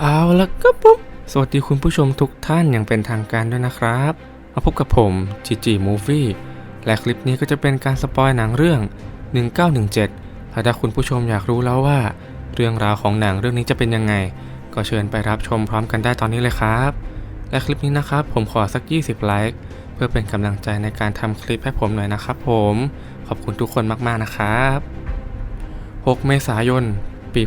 เอาละครับผมสวัสดีคุณผู้ชมทุกท่านอย่างเป็นทางการด้วยนะครับ มาพบกับผมจีจีมูฟี่และคลิปนี้ก็จะเป็นการสปอยหนังเรื่อง 1917ถ้าคุณผู้ชมอยากรู้แล้วว่า เรื่องราวของหนังเรื่องนี้จะเป็นยังไง ก็เชิญไปรับชมพร้อมกันได้ตอนนี้เลยครับ และคลิปนี้นะครับผมขอสัก 20 ไลค์เพื่อเป็นกำลังใจในการทำคลิปให้ผมหน่อยนะครับผม ขอบคุณทุกคนมากๆนะครับ 6 เมษายน ปี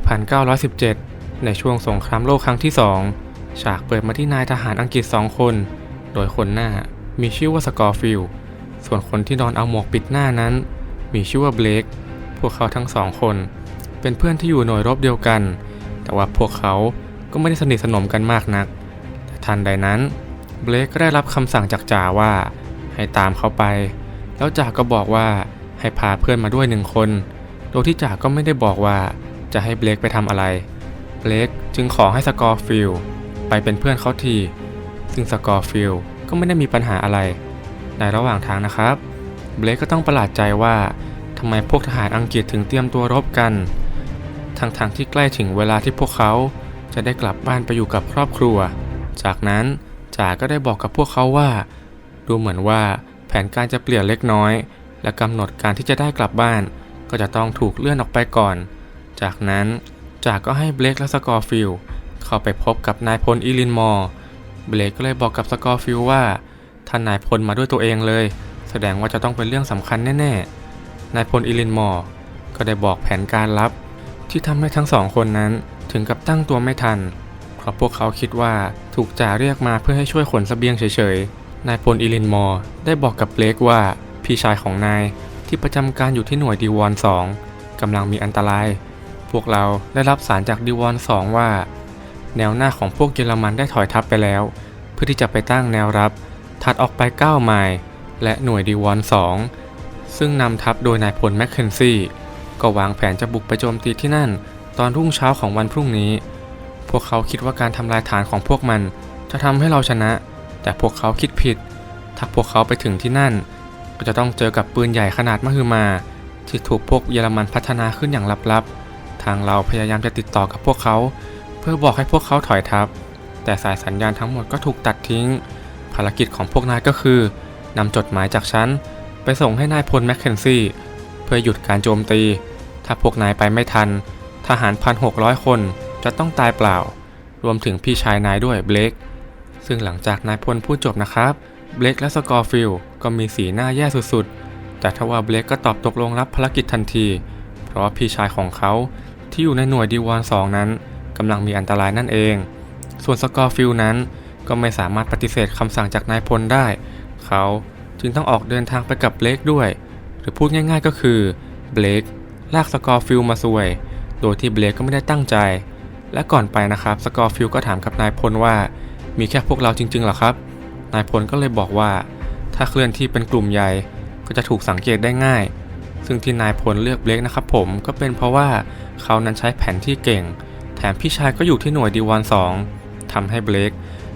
1917 ในช่วงสงครามโลกครั้งที่2ฉากเปิดมาที่นายทหารอังกฤษ2คน โดยคนหน้ามีชื่อว่าสกอร์ฟิลส่วนคนที่นอนเอาหมวกปิดหน้านั้น มีชื่อว่าเบลกพวกเขาทั้งสองคน เป็นเพื่อนที่อยู่หน่วยรบเดียวกัน แต่ว่าพวกเขาก็ไม่ได้สนิทสนมกันมากนัก แต่ทันใดนั้น เบลกก็ได้รับคำสั่งจากจ่าว่า ให้ตามเขาไป แล้วจ่าก็บอกว่าให้พาเพื่อนมาด้วยหนึ่งคน โดยที่จ่าก็ไม่ได้บอกว่าจะให้เบลกไปทำอะไร เบลกจึงขอให้สกอร์ฟิลไปเป็นเพื่อนเขาที ซึ่งสกอร์ฟิลก็ไม่ได้มีปัญหาอะไร ในระหว่างทางนะครับเบลกก็ต้องประหลาดใจว่าทำไมพวกทหารอังกฤษถึงเตรียมตัวรบกัน ทั้งๆทที่ใกล้ถึงเวลาที่พวกเขาจะได้กลับบ้านไปอยู่กับครอบครัว จากนั้นจ่าก็ได้บอกกับพวกเขาว่า ดูเหมือนว่าแผนการจะเปลี่ยนเล็กน้อย และกำหนดการที่จะได้กลับบ้าน ก็จะต้องถูกเลื่อนออกไปก่อน จากนั้น จ่าก็ให้เบลกและสกอร์ฟิลเข้าไปพบกับนายพลอีลินมอร์ เบลกก็เลยบอกกับสกอร์ฟิลว่าท่านนายพลมาด้วยตัวเองเลย แสดงว่าจะต้องเป็นเรื่องสำคัญแน่ๆ นายพลอีลินมอร์ก็ได้บอกแผนการลับ ที่ทำให้ทั้งสองคนนั้นถึงกับตั้งตัวไม่ทัน เพราะพวกเขาคิดว่าถูกจ่าเรียกมาเพื่อให้ช่วยขนสเสบียงเฉยๆ นายพลอีลินมอร์ได้บอกกับเบลกว่าพี่ชายของนายที่ประจำการอยู่ที่หน่วยดีวอนสองกำลังมีอันตราย พวกเราได้รับสารจากดีวอนสองว่า แนวหน้าของพวกเยอรมันได้ถอยทัพไปแล้ว เพื่อที่จะไปตั้งแนวรับ ถัดออกไป 9 ไมล์และหน่วยดีวอน2ซึ่งนำทัพโดยนายพลแมคเคนซี่ก็วางแผนจะบุกไปโจมตีที่นั่น ตอนรุ่งเช้าของวันพรุ่งนี้ พวกเขาคิดว่าการทำลายฐานของพวกมัน จะทำให้เราชนะ แต่พวกเขาคิดผิด ถ้าพวกเขาไปถึงที่นั่น ก็จะต้องเจอกับปืนใหญ่ขนาดมหึมา ที่ถูกพวกเยอรมันพัฒนาขึ้นอย่างลับๆ ทางเราพยายามจะติดต่อกับพวกเขา เพื่อบอกให้พวกเขาถอยทัพ แต่สายสัญญาณทั้งหมดก็ถูกตัดทิ้ง ภารกิจของพวกนายก็คือนำจดหมายจากฉัน ไปส่งให้นายพลแมคเคนซี่ เพื่อหยุดการโจมตี ถ้าพวกนายไปไม่ทัน ทหารพันหกร้อยคนจะต้องตายเปล่า รวมถึงพี่ชายนายด้วยเบลกซึ่งหลังจากนายพลพูดจบนะครับ เบลกและสกอร์ฟิลก็มีสีหน้าแย่สุดๆ แต่ทว่าเบลกก็ตอบตกลงรับภารกิจทันที เพราะพี่ชายของเขา ที่อยู่ในหน่วยดีวอนสองนั้นกำลังมีอันตรายนั่นเอง ส่วนสกอร์ฟิลนั้นก็ไม่สามารถปฏิเสธคำสั่งจากนายพลได้ เขาจึงต้องออกเดินทางไปกับเบลกด้วย หรือพูดง่ายๆก็คือเบลกลากสกอร์ฟิลมาซวย โดยที่เบลกก็ไม่ได้ตั้งใจ และก่อนไปนะครับสกอร์ฟิลก็ถามกับนายพลว่า มีแค่พวกเราจริงๆหรอครับ นายพลก็เลยบอกว่า ถ้าเคลื่อนที่เป็นกลุ่มใหญ่ก็จะถูกสังเกตได้ง่าย ซึ่งที่นายพลเลือกเบลกนะครับผมก็เป็นเพราะว่าเขานั้นใช้แผนที่เก่ง แถมพี่ชายก็อยู่ที่หน่วยดีวันสองทำให้เบลก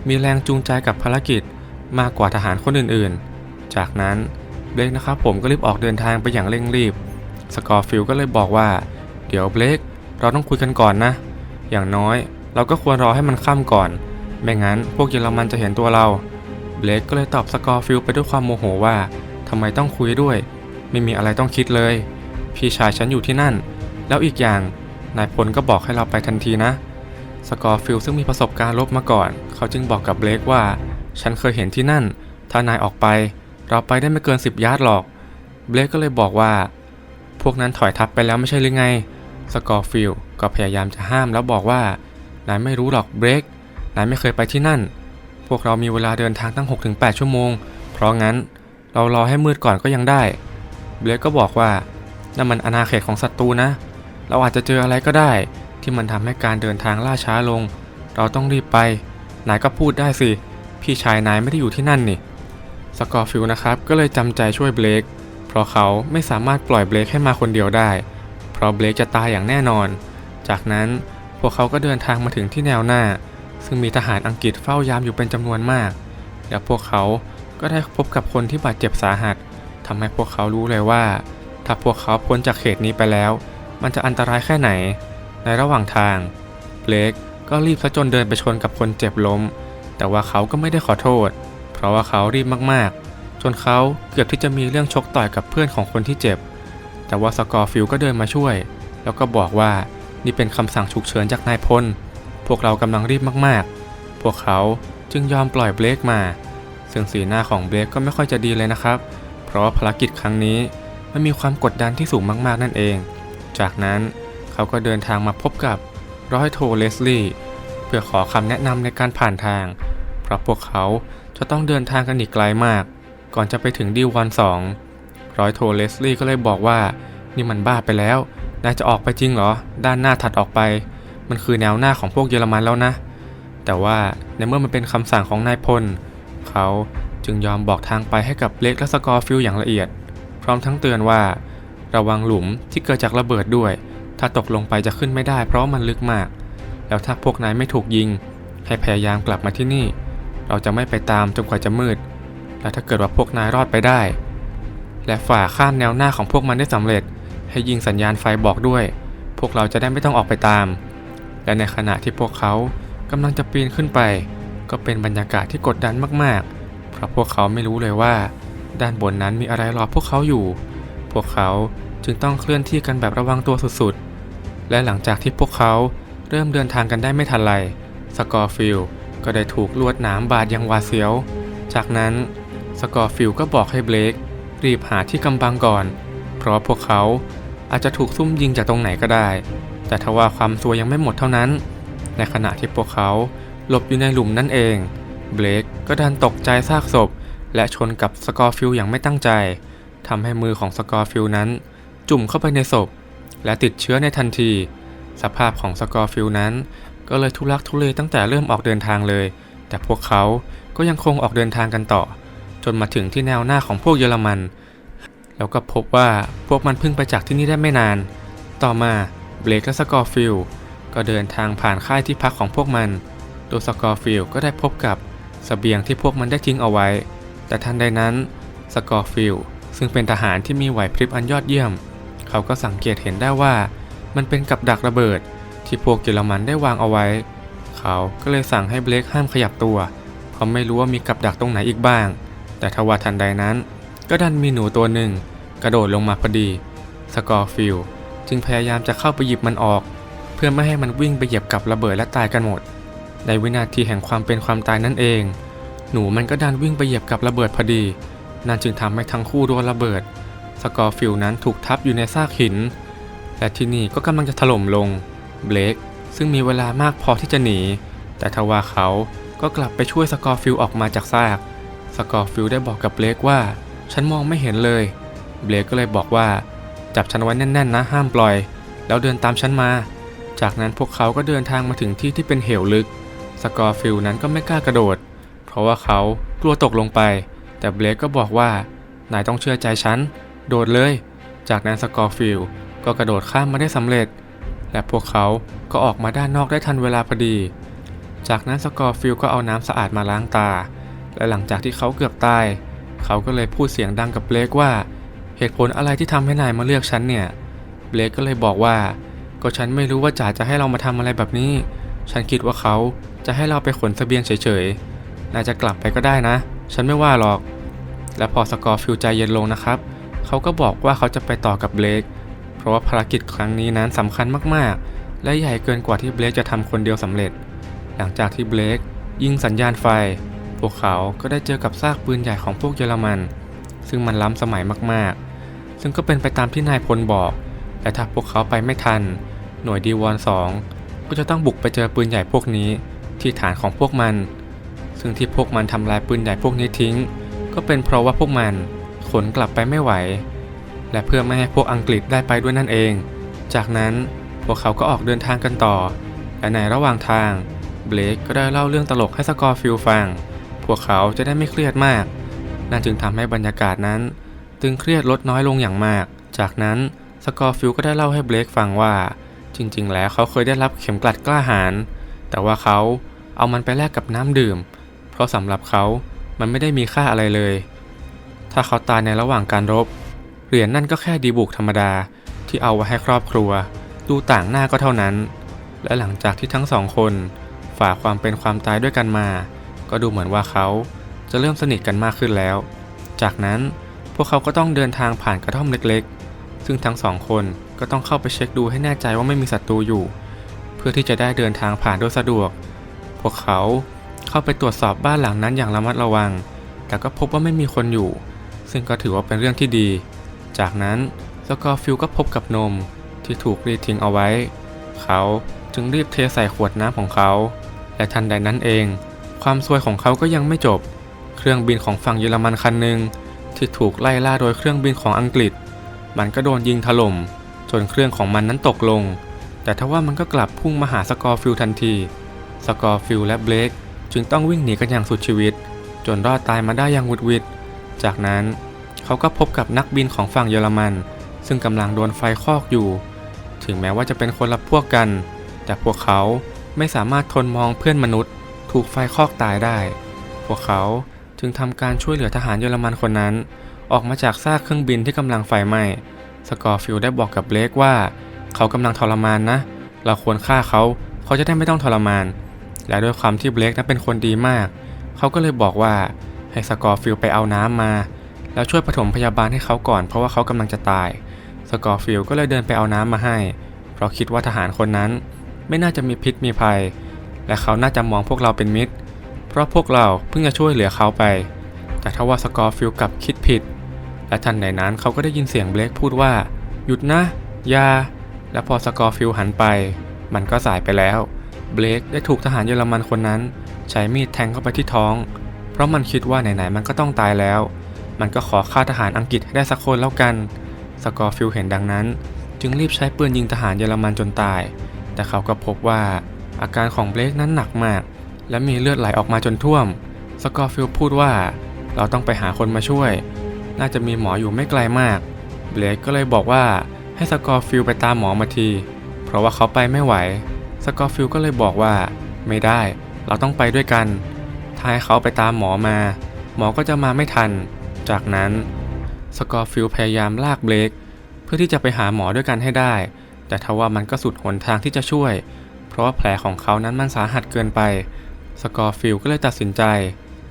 มีแรงจูงใจกับภารกิจมากกว่าทหารคนอื่นๆ จากนั้นเบลกนะครับผมก็รีบออกเดินทางไปอย่างเร่งรีบ สกอร์ฟิลก็เลยบอกว่า เดี๋ยวเบลกเราต้องคุยกันก่อนนะ อย่างน้อยเราก็ควรรอให้มันค่ำก่อน ไม่งั้นพวกเยอรมันจะเห็นตัวเรา เบลกก็เลยตอบสกอร์ฟิลไปด้วยความโมโหว่าทำไมต้องคุยด้วย ไม่มีอะไรต้องคิดเลย พี่ชายฉันอยู่ที่นั่น แล้วอีกอย่างนายพลก็บอกให้เราไปทันทีนะ สกอร์ฟิลซึ่งมีประสบการณ์ลบมาก่อน เขาจึงบอกกับเบลกว่า ฉันเคยเห็นที่นั่น ถ้านายออกไป เราไปได้ไม่เกิน10ยาร์ดหรอก เบลกก็เลยบอกว่า พวกนั้นถอยทัพไปแล้วไม่ใช่หรือไง สกอร์ฟิลก็พยายามจะห้ามแล้วบอกว่านายไม่รู้หรอกเบลกนายไม่เคยไปที่นั่น พวกเรามีเวลาเดินทางตั้ง 6-8 ชั่วโมง เพราะงั้นเรารอให้มืดก่อนก็ยังได้ เบลกก็บอกว่านั่นมันอาณาเขตของศัตรูนะ เราอาจจะเจออะไรก็ได้ ที่มันทำให้การเดินทางล่าช้าลง เราต้องรีบไป นายก็พูดได้สิ พี่ชายนายไม่ได้อยู่ที่นั่นนี่ สกอร์ฟิลนะครับก็เลยจำใจช่วยเบลกเพราะเขาไม่สามารถปล่อยเบลกให้มาคนเดียวได้ เพราะเบลกจะตายอย่างแน่นอน จากนั้นพวกเขาก็เดินทางมาถึงที่แนวหน้า ซึ่งมีทหารอังกฤษเฝ้ายามอยู่เป็นจำนวนมาก และพวกเขาก็ได้พบกับคนที่บาดเจ็บสาหัส ทำให้พวกเขารู้เลยว่า ถ้าพวกเขาพ้นจากเขตนี้ไปแล้ว มันจะอันตรายแค่ไหน ในระหว่างทางเบลกก็รีบซะจนเดินไปชนกับคนเจ็บล้ม แต่ว่าเขาก็ไม่ได้ขอโทษ เพราะว่าเขารีบมากๆ จนเขาเกือบที่จะมีเรื่องชกต่อยกับเพื่อนของคนที่เจ็บ แต่ว่าสกอร์ฟิลก็เดินมาช่วย แล้วก็บอกว่านี่เป็นคำสั่งฉุกเฉินจากนายพล พวกเรากำลังรีบมากๆ พวกเขาจึงยอมปล่อยเบลกมา ซึ่งสีหน้าของเบลกก็ไม่ค่อยจะดีเลยนะครับ เพราะว่าภารกิจครั้งนี้มันมีความกดดันที่สูงมากๆนั่นเอง จากนั้นเขาก็เดินทางมาพบกับร้อยโทเลสลี่เพื่อขอคำแนะนำในการผ่านทาง เพราะพวกเขาจะต้องเดินทางกันอีกไกลมาก ก่อนจะไปถึงดิววันสองร้อยโทเลสลี่ก็เลยบอกว่า นี่มันบ้าไปแล้วนายจะออกไปจริงเหรอ ด้านหน้าถัดออกไป มันคือแนวหน้าของพวกเยอรมันแล้วนะ แต่ว่าในเมื่อมันเป็นคำสั่งของนายพล เขา จึงยอมบอกทางไปให้กับเล็กและสกอร์ฟิลด์อย่างละเอียด พร้อมทั้งเตือนว่า ระวังหลุมที่เกิดจากระเบิดด้วย ถ้าตกลงไปจะขึ้นไม่ได้เพราะมันลึกมาก แล้วถ้าพวกนายไม่ถูกยิง ให้พยายามกลับมาที่นี่ เราจะไม่ไปตามจนกว่าจะมืด และถ้าเกิดว่าพวกนายรอดไปได้ และฝ่าข้ามแนวหน้าของพวกมันได้สำเร็จ ให้ยิงสัญญาณไฟบอกด้วย พวกเราจะได้ไม่ต้องออกไปตาม และในขณะที่พวกเขากำลังจะปีนขึ้นไป ก็เป็นบรรยากาศที่กดดันมากๆ เพราะพวกเขาไม่รู้เลยว่า ด้านบนนั้นมีอะไรรอพวกเขาอยู่ พวกเขาจึงต้องเคลื่อนที่กันแบบระวังตัวสุดๆ และหลังจากที่พวกเขาเริ่มเดินทางกันได้ไม่ทันไร สกอร์ฟิลก็ได้ถูกลวดหนามบาดอยังหวาดเสียว จากนั้นสกอร์ฟิลก็บอกให้เบลกรีบหาที่กำบังก่อน เพราะพวกเขาอาจจะถูกซุ่มยิงจากตรงไหนก็ได้ แต่ทว่าความซวยยังไม่หมดเท่านั้น ในขณะที่พวกเขาหลบอยู่ในหลุมนั่นเอง เบลก ก็ดันตกใจซากศพ และชนกับสกอร์ฟิลด์อย่างไม่ตั้งใจทำให้มือของสกอร์ฟิลด์นั้น จุ่มเข้าไปในศพ และติดเชื้อในทันที สภาพของสกอร์ฟิลด์นั้น ก็เลยทุลักทุเลตั้งแต่เริ่มออกเดินทางเลย แต่พวกเขาก็ยังคงออกเดินทางกันต่อ จนมาถึงที่แนวหน้าของพวกเยอรมัน แล้วก็พบว่าพวกมันเพิ่งไปจากที่นี่ได้ไม่นาน ต่อมาเบลกและสกอร์ฟิลด์ก็เดินทางผ่านค่ายที่พักของพวกมัน โดยสกอร์ฟิลด์ก็ได้พบกับ สเสบียงที่พวกมันได้ทิ้งเอาไว้ แต่ทันใดนั้นสกอร์ฟิลซึ่งเป็นทหารที่มีไหวพริบอันยอดเยี่ยม เขาก็สังเกตเห็นได้ว่า มันเป็นกับดักระเบิด ที่พวกเยอรมันได้วางเอาไว้ เขาก็เลยสั่งให้เบลกห้ามขยับตัว เพราะไม่รู้ว่ามีกับดักตรงไหนอีกบ้าง แต่ทว่าทันใดนั้น ก็ดันมีหนูตัวหนึ่ง กระโดดลงมาพอดีสกอร์ฟิลจึงพยายามจะเข้าไปหยิบมันออก เพื่อไม่ให้มันวิ่งไปเหยียบกับระเบิดและตายกันหมด ในวินาทีแห่งความเป็นความตายนั่นเอง หนูมันก็ดันวิ่งไปเหยียบกับระเบิดพอดี นั่นจึงทำให้ทั้งคู่โดนระเบิด สกอร์ฟิลนั้นถูกทับอยู่ในซากหิน และที่นี่ก็กำลังจะถล่มลง เบลกซึ่งมีเวลามากพอที่จะหนี แต่ทว่าเขาก็กลับไปช่วยสกอร์ฟิลออกมาจากซาก สกอร์ฟิลได้บอกกับเบลกว่า ฉันมองไม่เห็นเลย เบลกก็เลยบอกว่า จับฉันไว้แน่นๆนะห้ามปล่อย แล้วเดินตามฉันมา จากนั้นพวกเขาก็เดินทางมาถึงที่ที่เป็นเหวลึก สกอร์ฟิลนั้นก็ไม่กล้ากระโดด เพราะว่าเขากลัวตกลงไป แต่เบลกก็บอกว่านายต้องเชื่อใจฉัน โดดเลย จากนั้นสกอร์ฟิลก็กระโดดข้ามมาได้สำเร็จ และพวกเขาก็ออกมาด้านนอกได้ทันเวลาพอดี จากนั้นสกอร์ฟิลก็เอาน้ำสะอาดมาล้างตา และหลังจากที่เขาเกือบตาย เขาก็เลยพูดเสียงดังกับเบลกว่า เหตุผลอะไรที่ทำให้นายมาเลือกฉันเนี่ย เบลกก็เลยบอกว่า ก็ฉันไม่รู้ว่าจ๋าจะให้เรามาทำอะไรแบบนี้ ฉันคิดว่าเขา จะให้เราไปขนเสบียงเฉยๆนายจะกลับไปก็ได้นะ ฉันไม่ว่าหรอก และพอสกอร์ฟิลใจเย็นลงนะครับ เขาก็บอกว่าเขาจะไปต่อกับเบลกเพราะว่าภารกิจครั้งนี้นั้นสำคัญมากๆ และใหญ่เกินกว่าที่เบลกจะทำคนเดียวสำเร็จ หลังจากที่เบลกยิงสัญญาณไฟ พวกเขาก็ได้เจอกับซากปืนใหญ่ของพวกเยอรมัน ซึ่งมันล้ำสมัยมากๆ ซึ่งก็เป็นไปตามที่นายพลบอกและถ้าพวกเขาไปไม่ทัน หน่วยดีวอนสองก็จะต้องบุกไปเจอปืนใหญ่พวกนี้ ที่ฐานของพวกมัน ซึ่งที่พวกมันทำลายปืนใหญ่พวกนี้ทิ้ง ก็เป็นเพราะว่าพวกมันขนกลับไปไม่ไหว และเพื่อไม่ให้พวกอังกฤษได้ไปด้วยนั่นเอง จากนั้นพวกเขาก็ออกเดินทางกันต่อ และในระหว่างทางเบลกก็ได้เล่าเรื่องตลกให้สกอร์ฟิลฟัง พวกเขาจะได้ไม่เครียดมาก นั่นจึงทำให้บรรยากาศนั้นตึงเครียดลดน้อยลงอย่างมาก จากนั้นสกอร์ฟิลก็ได้เล่าให้เบลกฟังว่า จริงๆ แล้วเขาเคยได้รับเข็มกลัดกล้าหาญแต่ว่าเขา เอามันไปแลกกับน้ำดื่ม เพราะสำหรับเขามันไม่ได้มีค่าอะไรเลย ถ้าเขาตายในระหว่างการรบ เหรียญนั่นก็แค่ดีบุกธรรมดาที่เอาไว้ให้ครอบครัว ดูต่างหน้าก็เท่านั้น และหลังจากที่ทั้งสองคนฝ่าความเป็นความตายด้วยกันมา ก็ดูเหมือนว่าเขาจะเริ่มสนิทกันมากขึ้นแล้ว จากนั้นพวกเขาก็ต้องเดินทางผ่านกระท่อมเล็กๆ ซึ่งทั้งสองคนก็ต้องเข้าไปเช็คดูให้แน่ใจว่าไม่มีศัตรูอยู่ เพื่อที่จะได้เดินทางผ่านโดยสะดวก พวกเขาเข้าไปตรวจสอบบ้านหลังนั้นอย่างระมัดระวัง แต่ก็พบว่าไม่มีคนอยู่ ซึ่งก็ถือว่าเป็นเรื่องที่ดี จากนั้นสกอร์ฟิลก็พบกับนมที่ถูกรีทิ้งเอาไว้ เขาจึงรีบเทใส่ขวดน้ำของเขา และทันใดนั้นเอง ความซวยของเขาก็ยังไม่จบ เครื่องบินของฝั่งเยอรมันคันหนึ่งที่ถูกไล่ล่าโดยเครื่องบินของอังกฤษ มันก็โดนยิงถล่มจนเครื่องของมันนั้นตกลง แต่ทว่ามันก็กลับพุ่งมาหาสกอร์ฟิลทันที สกอร์ฟิลและเบลกจึงต้องวิ่งหนีกันอย่างสุดชีวิต จนรอดตายมาได้อย่างหวุดหวิดจากนั้นเขาก็พบกับนักบินของฝั่งเยอรมัน ซึ่งกำลังโดนไฟคอกอยู่ ถึงแม้ว่าจะเป็นคนละพวกกัน แต่พวกเขาไม่สามารถทนมองเพื่อนมนุษย์ ถูกไฟคอกตายได้ พวกเขาจึงทำการช่วยเหลือทหารเยอรมันคนนั้น ออกมาจากซากเครื่องบินที่กำลังไฟไหม้สกอร์ฟิลได้บอกกับเบลกว่า เขากำลังทรมานนะ เราควรฆ่าเขา เขาจะได้ไม่ต้องทรมาน และด้วยความที่เบลกนั้นเป็นคนดีมาก เขาก็เลยบอกว่าให้สกอร์ฟิลไปเอาน้ำมา แล้วช่วยปฐมพยาบาลให้เขาก่อน เพราะว่าเขากำลังจะตาย สกอร์ฟิลก็เลยเดินไปเอาน้ำมาให้ เพราะคิดว่าทหารคนนั้นไม่น่าจะมีพิษมีภัย และเขาน่าจะมองพวกเราเป็นมิตร เพราะพวกเราเพิ่งจะช่วยเหลือเขาไป แต่ถ้าว่าสกอร์ฟิลกลับคิดผิด และทันใดนั้นเขาก็ได้ยินเสียงเบลกพูดว่า หยุดนะยาและพอสกอร์ฟิลหันไป มันก็สายไปแล้ว เบลกได้ถูกทหารเยอรมันคนนั้น ใช้มีดแทงเข้าไปที่ท้อง เพราะมันคิดว่าไหนๆมันก็ต้องตายแล้ว มันก็ขอฆ่าทหารอังกฤษให้ได้สักคนแล้วกัน สกอร์ฟิลเห็นดังนั้น จึงรีบใช้ปืนยิงทหารเยอรมันจนตาย แต่เขาก็พบว่าอาการของเบลกนั้นหนักมาก และมีเลือดไหลออกมาจนท่วม สกอร์ฟิลพูดว่าเราต้องไปหาคนมาช่วย น่าจะมีหมออยู่ไม่ไกลมาก เบลกก็เลยบอกว่าให้สกอร์ฟิลไปตามหมอมาที เพราะว่าเขาไปไม่ไหว สกอฟิลก็เลยบอกว่า ไม่ได้ เราต้องไปด้วยกันถ้าให้เขาไปตามหมอมา หมอก็จะมาไม่ทัน จากนั้นสกอฟิลพยายามลากเบลกเพื่อที่จะไปหาหมอด้วยกันให้ได้ แต่ทว่ามันก็สุดหนทางที่จะช่วย เพราะแผลของเขานั้นมันสาหัสเกินไปสกอฟิลก็เลยตัดสินใจ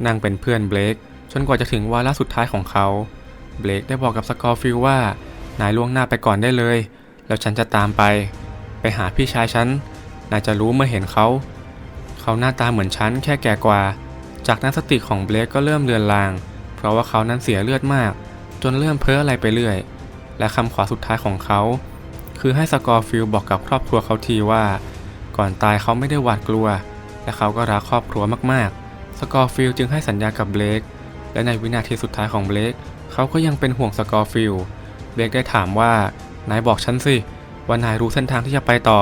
นั่งเป็นเพื่อนเบลกจนกว่าจะถึงวาระสุดท้ายของเขาเบลกได้บอกกับสกอฟิลว่านายล่วงหน้าไปก่อนได้เลย แล้วฉันจะตามไป ไปหาพี่ชายฉัน นายจะรู้เมื่อเห็นเขา เขาหน้าตาเหมือนฉันแค่แก่กว่า จากนั้นสติของเบลกก็เริ่มเลือนลาง เพราะว่าเขานั้นเสียเลือดมาก จนเริ่มเพ้ออะไรไปเรื่อย และคำขอสุดท้ายของเขา คือให้สกอร์ฟิลบอกกับครอบครัวเขาทีว่า ก่อนตายเขาไม่ได้หวาดกลัว และเขาก็รักครอบครัวมากๆ สกอร์ฟิลจึงให้สัญญากับเบลกและในวินาทีสุดท้ายของเบลกเขาก็ยังเป็นห่วงสกอร์ฟิลเบลกได้ถามว่านายบอกฉันสิว่านายรู้เส้นทางที่จะไปต่อ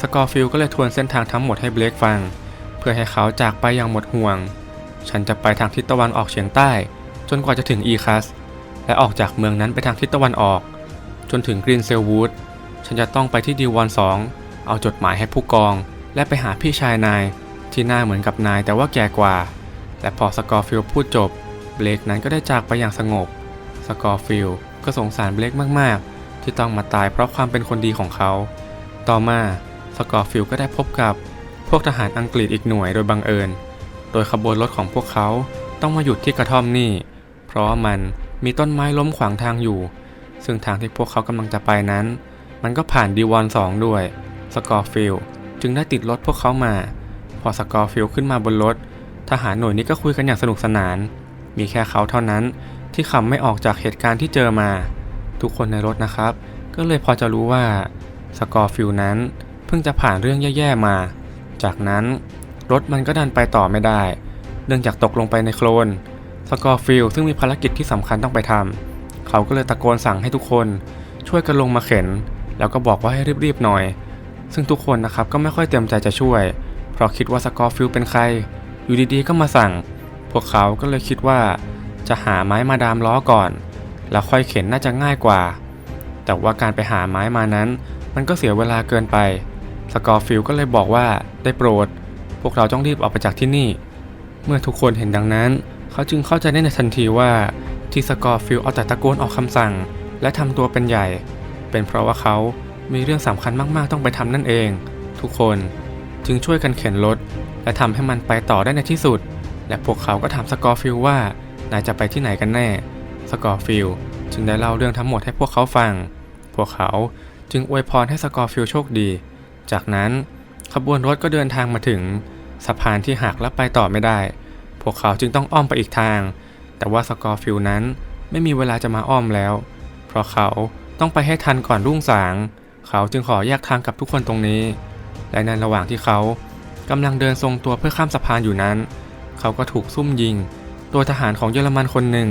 สกอร์ฟิลก็เลยทวนเส้นทางทั้งหมดให้เบลกฟัง เพื่อให้เขาจากไปอย่างหมดห่วง ฉันจะไปทางทิศตะวันออกเฉียงใต้ จนกว่าจะถึงอีคัส และออกจากเมืองนั้นไปทางทิศตะวันออก จนถึงกรีนเซลวูด ฉันจะต้องไปที่ดีวอนสองเอาจดหมายให้ผู้กอง และไปหาพี่ชายนาย ที่หน้าเหมือนกับนายแต่ว่าแก่กว่า และพอสกอร์ฟิลพูดจบ เบลกนั้นก็ได้จากไปอย่างสงบ สกอร์ฟิลก็สงสารเบลกมากๆ ที่ต้องมาตายเพราะความเป็นคนดีของเขา ต่อมา สกอร์ฟิลก็ได้พบกับพวกทหารอังกฤษอีกหน่วยโดยบังเอิญ โดยขบวนรถของพวกเขาต้องมาหยุดที่กระท่อมนี่ เพราะามันมีต้นไม้ล้มขวางทางอยู่ ซึ่งทางที่พวกเขากำลังจะไปนั้น มันก็ผ่านดีวอนสองด้วย สกอร์ฟิลจึงได้ติดรถพวกเขามา พอสกอร์ฟิลขึ้นมาบนรถ ทหารหน่วยนี้ก็คุยกันอย่างสนุกสนาน มีแค่เขาเท่านั้นที่ขำไม่ออกจากเหตุการณ์ที่เจอมา ทุกคนในรถนะครับ ก็เลยพอจะรู้ว่าสกอร์ฟิลนั้น พิ่งจะผ่านเรื่องแย่ๆมา จากนั้นรถมันก็ดันไปต่อไม่ได้ เนื่องจากตกลงไปในโคลน สกอร์ฟิลซึ่งมีภารกิจที่สำคัญต้องไปทำ เขาก็เลยตะโกนสั่งให้ทุกคน ช่วยกันลงมาเข็น แล้วก็บอกว่าให้รีบๆหน่อย ซึ่งทุกคนนะครับก็ไม่ค่อยเต็มใจจะช่วย เพราะคิดว่าสกอร์ฟิลเป็นใคร อยู่ดีๆก็มาสั่ง พวกเขาก็เลยคิดว่า จะหาไม้มาดามล้อก่อน แล้วค่อยเข็นน่าจะง่ายกว่า แต่ว่าการไปหาไม้มานั้น มันก็เสียเวลาเกินไป สกอร์ฟิลก็เลยบอกว่าได้โปรด พวกเราต้องรีบออกไปจากที่นี่ เมื่อทุกคนเห็นดังนั้น เขาจึงเข้าใจได้ในทันทีว่าที่สกอร์ฟิลเอาแต่ตะโกนออกคำสั่ง และทำตัวเป็นใหญ่ เป็นเพราะว่าเขามีเรื่องสำคัญมากๆต้องไปทำนั่นเอง ทุกคนจึงช่วยกันเข็นรถและทำให้มันไปต่อได้ในที่สุด และพวกเขาก็ถามสกอร์ฟิลว่านายจะไปที่ไหนกันแน่ สกอร์ฟิลจึงได้เล่าเรื่องทั้งหมดให้พวกเขาฟัง พวกเขาจึงอวยพรให้สกอร์ฟิลโชคดี จากนั้นขบวนรถก็เดินทางมาถึงสะพานที่หักและไปต่อไม่ได้ พวกเขาจึงต้องอ้อมไปอีกทาง แต่ว่าสกอร์ฟิลนั้นไม่มีเวลาจะมาอ้อมแล้ว เพราะเขาต้องไปให้ทันก่อนรุ่งสาง เขาจึงขอแยกทางกับทุกคนตรงนี้ และในระหว่างที่เขากำลังเดินทรงตัวเพื่อข้ามสะพานอยู่นั้น เขาก็ถูกซุ่มยิง ตัวทหารของเยอรมันคนหนึ่ง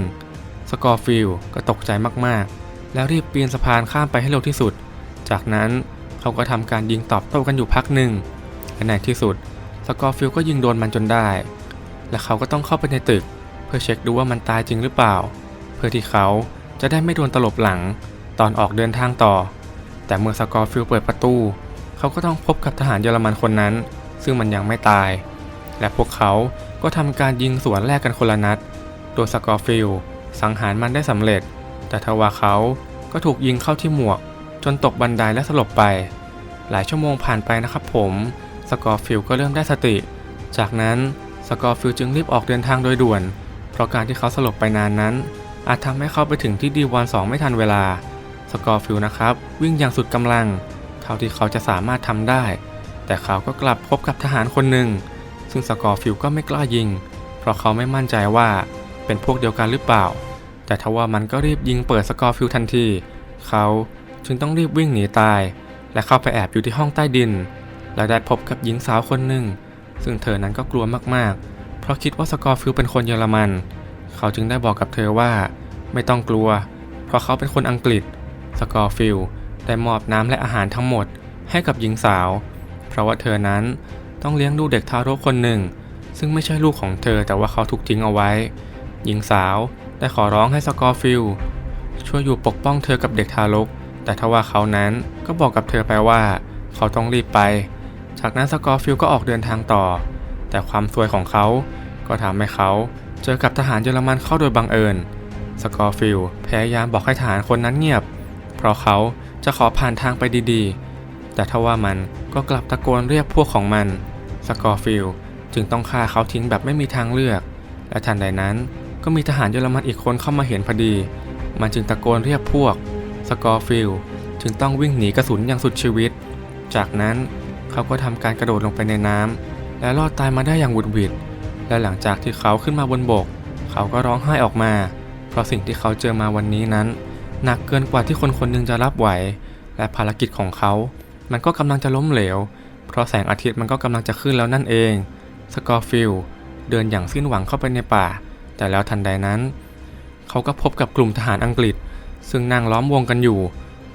สกอร์ฟิลก็ตกใจมากๆ แล้วรีบปีนสะพานข้ามไปให้เร็วที่สุด จากนั้น เขาก็ทำการยิงตอบโต้กันอยู่พักหนึ่งและในที่สุดสกอร์ฟิลก็ยิงโดนมันจนได้ และเขาก็ต้องเข้าไปในตึก เพื่อเช็คดูว่ามันตายจริงหรือเปล่า เพื่อที่เขาจะได้ไม่โดนตลบหลัง ตอนออกเดินทางต่อ แต่เมื่อสกอร์ฟิลเปิดประตู เขาก็ต้องพบกับทหารเยอรมันคนนั้น ซึ่งมันยังไม่ตาย และพวกเขาก็ทำการยิงสวนแลกกันคนละนัด โดยสกอร์ฟิลสังหารมันได้สำเร็จ แต่ทว่าเขาก็ถูกยิงเข้าที่หมวก จนตกบันไดและสลบไป หลายชั่วโมงผ่านไปนะครับผมสกอร์ฟิลก็เริ่มได้สติ จากนั้นสกอร์ฟิลจึงรีบออกเดินทางโดยด่วน เพราะการที่เขาสลบไปนานนั้น อาจทำให้เขาไปถึงที่ดีวันสองไม่ทันเวลาสกอร์ฟิลนะครับ วิ่งอย่างสุดกำลัง เท่าที่เขาจะสามารถทำได้ แต่เขาก็กลับพบกับทหารคนหนึ่ง ซึ่งสกอร์ฟิลก็ไม่กล้ายิง เพราะเขาไม่มั่นใจว่าเป็นพวกเดียวกันหรือเปล่า แต่ทว่ามันก็รีบยิงเปิดสกอร์ฟิลทันที เขา จึงต้องรีบวิ่งหนีตาย และเข้าไปแอบอยู่ที่ห้องใต้ดิน และได้พบกับหญิงสาวคนหนึ่ง ซึ่งเธอนั้นก็กลัวมากๆ เพราะคิดว่าสกอร์ฟิลเป็นคนเยอรมัน เขาจึงได้บอกกับเธอว่าไม่ต้องกลัว เพราะเขาเป็นคนอังกฤษ สกอร์ฟิลได้มอบน้ำและอาหารทั้งหมดให้กับหญิงสาว เพราะว่าเธอนั้นต้องเลี้ยงดูเด็กทารกคนหนึ่ง ซึ่งไม่ใช่ลูกของเธอแต่ว่าเขาถูกทิ้งเอาไว้ หญิงสาวได้ขอร้องให้สกอร์ฟิลช่วยอยู่ปกป้องเธอกับเด็กทารก แต่ทว่าเขานั้นก็บอกกับเธอไปว่าเขาต้องรีบไป จากนั้นสกอร์ฟิลก็ออกเดินทางต่อ แต่ความซวยของเขาก็ทำให้เขาเจอกับทหารเยอรมันเข้าโดยบังเอิญ สกอร์ฟิลพยายามบอกให้ทหารคนนั้นเงียบ เพราะเขาจะขอผ่านทางไปดีๆ แต่ทว่ามันก็กลับตะโกนเรียกพวกของมัน สกอร์ฟิลจึงต้องฆ่าเขาทิ้งแบบไม่มีทางเลือก และทันใดนั้นก็มีทหารเยอรมันอีกคนเข้ามาเห็นพอดี มันจึงตะโกนเรียกพวก สกอร์ฟิลจึงต้องวิ่งหนีกระสุนอย่างสุดชีวิต จากนั้นเขาก็ทำการกระโดดลงไปในน้ำและรอดตายมาได้อย่างหวุดหวิดและหลังจากที่เขาขึ้นมาบนบก เขาก็ร้องไห้ออกมา เพราะสิ่งที่เขาเจอมาวันนี้นั้น หนักเกินกว่าที่คนคนหนึงจะรับไหว และภารกิจของเขา มันก็กำลังจะล้มเหลว เพราะแสงอาทิตย์มันก็กำลังจะขึ้นแล้วนั่นเอง สกอร์ฟิลเดินอย่างสิ้นหวังเข้าไปในป่า แต่แล้วทันใดนั้น เขาก็พบกับกลุ่มทหารอังกฤษ ซึ่งนั่งล้อมวงกันอยู่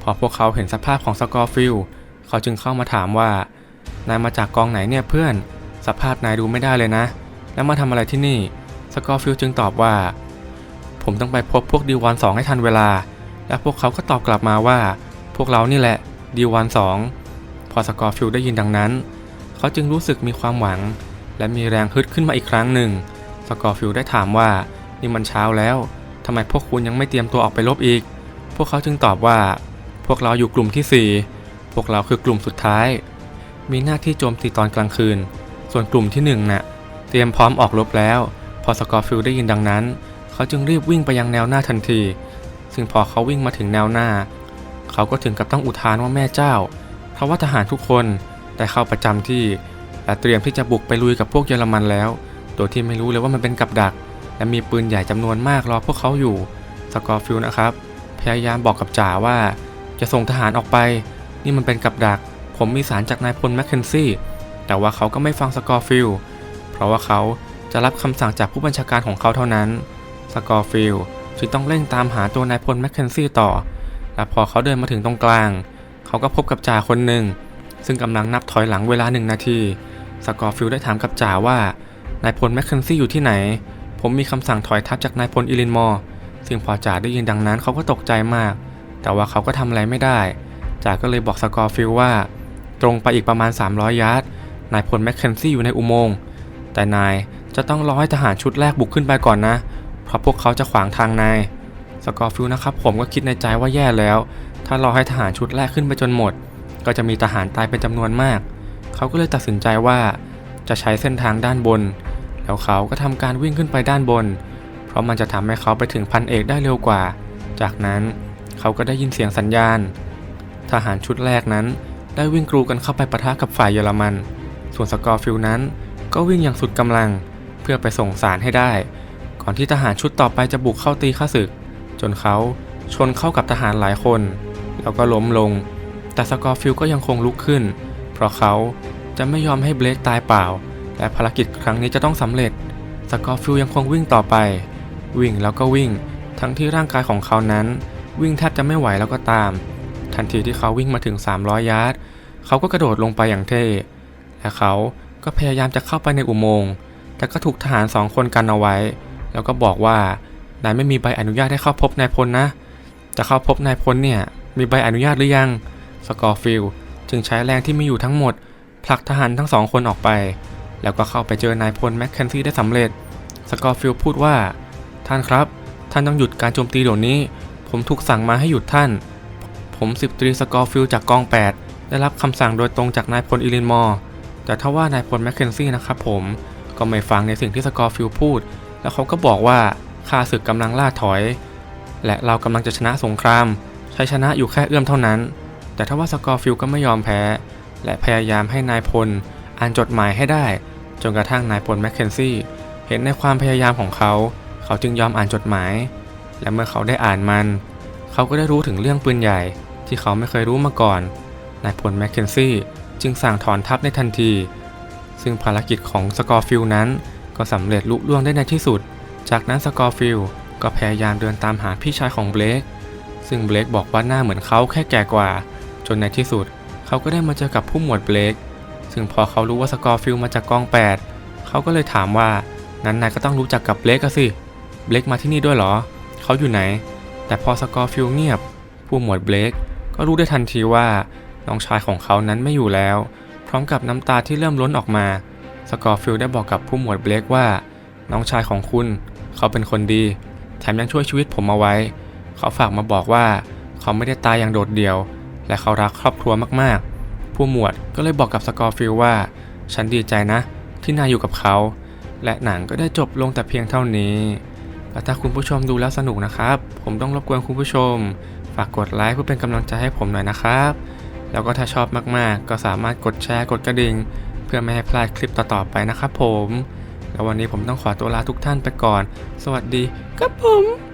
พอพวกเขาเห็นสภาพของสกอร์ฟิลเขาจึงเข้ามาถามว่านายมาจากกองไหนเนี่ยเพื่อน สภาพนายดูไม่ได้เลยนะ แล้วมาทำอะไรที่นี่ สกอร์ฟิลจึงตอบว่า ผมต้องไปพบพวกดีวันสองให้ทันเวลา และพวกเขาก็ตอบกลับมาว่า พวกเรานี่แหละดีวันสองพอสกอร์ฟิลได้ยินดังนั้น เขาจึงรู้สึกมีความหวัง และมีแรงฮึดขึ้นมาอีกครั้งหนึ่ง สกอร์ฟิลได้ถามว่า นี่มันเช้าแล้วทำไมพวกคุณยังไม่เตรียมตัวออกไปรบอีก พวกเขาจึงตอบว่า พวกเราอยู่กลุ่มที่สี่พวกเราคือกลุ่มสุดท้าย มีหน้าที่โจมตีตอนกลางคืน ส่วนกลุ่มที่หนึ่งน่ะ เตรียมพร้อมออกรบแล้ว พอสกอร์ฟิลได้ยินดังนั้น เขาจึงรีบวิ่งไปยังแนวหน้าทันที ซึ่งพอเขาวิ่งมาถึงแนวหน้า เขาก็ถึงกับต้องอุทานว่าแม่เจ้าเพราะว่าทหารทุกคนได้เข้าประจำที่และเตรียมที่จะบุกไปลุยกับพวกเยอรมันแล้ว โดยที่ไม่รู้เลยว่ามันเป็นกับดัก และมีปืนใหญ่จำนวนมากรอพวกเขาอยู่ สกอร์ฟิลนะครับ พยายามบอกกับจ่าว่า จะส่งทหารออกไป นี่มันเป็นกับดัก ผมมีสารจากนายพลแมคเคนซี่ แต่ว่าเขาก็ไม่ฟังสกอร์ฟิลเพราะว่าเขาจะรับคำสั่งจากผู้บัญชาการของเขาเท่านั้น สกอร์ฟิลจึงต้องเร่งตามหาตัวนายพลแมคเคนซี่ต่อ และพอเขาเดินมาถึงตรงกลาง เขาก็พบกับจ่าคนหนึ่ง ซึ่งกำลังนับถอยหลังเวลาหนึ่งนาที สกอร์ฟิลได้ถามกับจ่าว่านายพลแมคเคนซี่อยู่ที่ไหน ผมมีคำสั่งถอยทัพจากนายพลอิลินมอร์ ซึ่งพอจ่าได้ยินดังนั้นเขาก็ตกใจมาก แต่ว่าเขาก็ทำอะไรไม่ได้จ่าก็เลยบอกสกอร์ฟิลว่า ตรงไปอีกประมาณ 300 ยาร์ดนายพลแมคเคนซี่อยู่ในอุโมงค์แต่นายจะต้องรอให้ทหารชุดแรกบุกขึ้นไปก่อนนะ เพราะพวกเขาจะขวางทางนายสกอร์ฟิลนะครับผมก็คิดในใจว่าแย่แล้ว ถ้ารอให้ทหารชุดแรกขึ้นไปจนหมด ก็จะมีทหารตายเป็นจำนวนมาก เขาก็เลยตัดสินใจว่าจะใช้เส้นทางด้านบน แล้วเขาก็ทำการวิ่งขึ้นไปด้านบน ราะมันจะทำให้เขาไปถึงพันเอกได้เร็วกว่า จากนั้นเขาก็ได้ยินเสียงสัญญาณ ทหารชุดแรกนั้น ได้วิ่งกรูกันเข้าไปปะทะกับฝ่ายเยอรมัน ส่วนสกอร์ฟิลนั้น ก็วิ่งอย่างสุดกำลังเพื่อไปส่งสารให้ได้ ก่อนที่ทหารชุดต่อไปจะบุกเข้าตีข้าศึก จนเขาชนเข้ากับทหารหลายคน แล้วก็ล้มลง แต่สกอร์ฟิลก็ยังคงลุกขึ้น เพราะเขาจะไม่ยอมให้เบลกตายเปล่า และภารกิจครั้งนี้จะต้องสำเร็จ สกอร์ฟิลยังคงวิ่งต่อไป วิ่งแล้วก็วิ่ง ทั้งที่ร่างกายของเขานั้น วิ่งแทบจะไม่ไหวแล้วก็ตาม ทันทีที่เขาวิ่งมาถึง 300 ยาร์ดเขาก็กระโดดลงไปอย่างเท่และเขาก็พยายามจะเข้าไปในอุโมงค์แต่ก็ถูกทหารสองคนกันเอาไว้ แล้วก็บอกว่านายไม่มีใบอนุญาตให้เข้าพบนายพลนะ จะเข้าพบนายพลเนี่ยมีใบอนุญาตหรือยัง สกอร์ฟิลจึงใช้แรงที่มีอยู่ทั้งหมดผลักทหารทั้งสองคนออกไป แล้วก็เข้าไปเจอนายพลแมคเคนซี่ได้สำเร็จ สกอร์ฟิลพูดว่า ท่านครับ ท่านต้องหยุดการโจมตีเดี๋ยวนี้ ผมถูกสั่งมาให้หยุดท่าน ผมสิบตรีสกอร์ฟิลจากกอง 8 ได้รับคำสั่งโดยตรงจากนายพลอิลินมอร์แต่ถ้าว่านายพลแมคเคนซี่นะครับผมก็ไม่ฟังในสิ่งที่สกอร์ฟิลพูด แล้วเขาก็บอกว่าข้าศึกกำลังล่าถอย และเรากำลังจะชนะสงครามชัยชนะอยู่แค่เอื้อมเท่านั้น แต่ถ้าว่าสกอร์ฟิลก็ไม่ยอมแพ้ และพยายามให้นายพลอ่านจดหมายให้ได้ จนกระทั่งนายพลแมคเคนซี่เห็นในความพยายามของเขา เขาจึงยอมอ่านจดหมาย และเมื่อเขาได้อ่านมัน เขาก็ได้รู้ถึงเรื่องปืนใหญ่ที่เขาไม่เคยรู้มาก่อน นายพลแมคเคนซี่จึงสั่งถอนทัพในทันที ซึ่งภารกิจของสกอร์ฟิลนั้น ก็สำเร็จลุล่วงได้ในที่สุด จากนั้นสกอร์ฟิลก็พยายามเดินตามหาพี่ชายของเบลกซึ่งเบลกบอกว่าหน้าเหมือนเขาแค่แก่กว่า จนในที่สุด เขาก็ได้มาเจอกับผู้หมวดเบลกซึ่งพอเขารู้ว่าสกอร์ฟิลมาจากกอง 8 เขาก็เลยถามว่านั้นนายก็ต้องรู้จักกับเบลกสิเเบลกมาที่นี่ด้วยเหรอ เขาอยู่ไหน แต่พอสกอร์ฟิลเงียบ ผู้หมวดเบลกก็รู้ได้ทันทีว่าน้องชายของเขานั้นไม่อยู่แล้ว พร้อมกับน้ำตาที่เริ่มล้นออกมา สกอร์ฟิลได้บอกกับผู้หมวดเบลกว่า น้องชายของคุณ เขาเป็นคนดี แถมยังช่วยชีวิตผมเอาไว้ เขาฝากมาบอกว่า เขาไม่ได้ตายอย่างโดดเดี่ยว และเขารักครอบครัวมากๆ ผู้หมวดก็เลยบอกกับสกอร์ฟิลว่า ฉันดีใจนะ ที่นายอยู่กับเขา และหนังก็ได้จบลงแต่เพียงเท่านี้ และถ้าคุณผู้ชมดูแล้วสนุกนะครับ ผมต้องรบกวนคุณผู้ชม ฝากกดไลค์เพื่อเป็นกำลังใจให้ผมหน่อยนะครับ แล้วก็ถ้าชอบมากๆ ก็สามารถกดแชร์กดกระดิ่ง เพื่อไม่ให้พลาดคลิปต่อๆไปนะครับผม แล้ววันนี้ผมต้องขอตัวลาทุกท่านไปก่อน สวัสดีครับผม